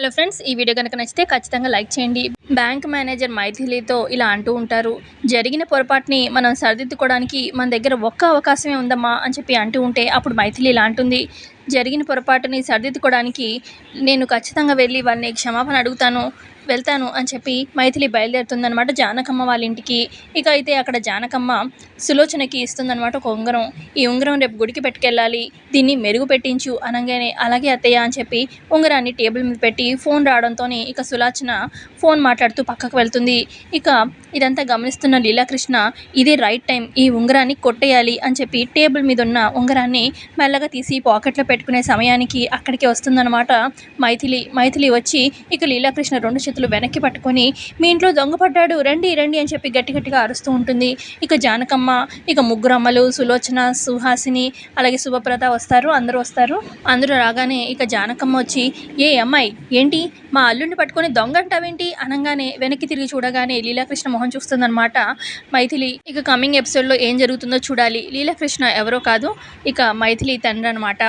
Hello friends ఈ video కనుక నచ్చితే ఖచ్చితంగా లైక్ చేయండి. బ్యాంక్ మేనేజర్ మైథిలీతో ఇలా అంటూ ఉంటారు జరిగిన పొరపాటుని మనం సరిదిద్దుకోవడానికి మన దగ్గర ఒక్క అవకాశమే ఉందమ్మా అని చెప్పి అంటూ ఉంటే అప్పుడు మైథిలి ఇలా అంటుంది జరిగిన పొరపాటుని సరిదిద్దుకోవడానికి నేను ఖచ్చితంగా వెళ్ళి వాళ్ళని క్షమాపణ అడుగుతాను. వెళ్తాను అని చెప్పి మైథిలి బయలుదేరుతుందనమాట జానకమ్మ వాళ్ళ ఇంటికి. ఇక అయితే అక్కడ జానకమ్మ సులోచనకి ఇస్తుందనమాట ఒక ఉంగరం. ఈ ఉంగరం రేపు గుడికి పెట్టుకెళ్ళాలి. దీన్ని మెరుగు పెట్టించు అనగానే అలాగే అత్తయ్య అని చెప్పి ఉంగరాన్ని టేబుల్ మీద పెట్టి ఫోన్ రావడంతో ఇక సులోచన ఫోన్ మాట్లాడుతూ పక్కకు వెళ్తుంది. ఇక ఇదంతా గమనిస్తున్న లీలాకృష్ణ ఇదే రైట్ టైం. ఈ ఉంగరాన్ని కొట్టేయాలి అని చెప్పి టేబుల్ మీద ఉన్న ఉంగరాన్ని మెల్లగా తీసి పాకెట్లో పెట్టుకునే సమయానికి అక్కడికి వస్తుందన్నమాట మైథిలి. మైథిలి వచ్చి ఇక లీలాకృష్ణ రెండు చేతులు వెనక్కి పట్టుకొని మీ ఇంట్లో దొంగ పడ్డాడు రండి రండి అని చెప్పి గట్టి గట్టిగా అరుస్తూ ఉంటుంది. ఇక జానకమ్మ ఇక ముగ్గురు అమ్మలు సులోచన సుహాసిని అలాగే శుభప్రత వస్తారు అందరూ వస్తారు. అందరూ రాగానే ఇక జానకమ్మ వచ్చి ఏ అమ్మాయి ఏంటి? మా అల్లుడిని పట్టుకొని దొంగ అంటావేంటి? అనగానే వెనక్కి తిరిగి చూడగానే లీలాకృష్ణ మొహం చూస్తుందన్నమాట. మైథిలి ఇక కమింగ్ ఎపిసోడ్లో ఏం జరుగుతుందో చూడాలి. లీలాకృష్ణ ఎవరో కాదు ఇక మైథిలి తండ్రి అనమాట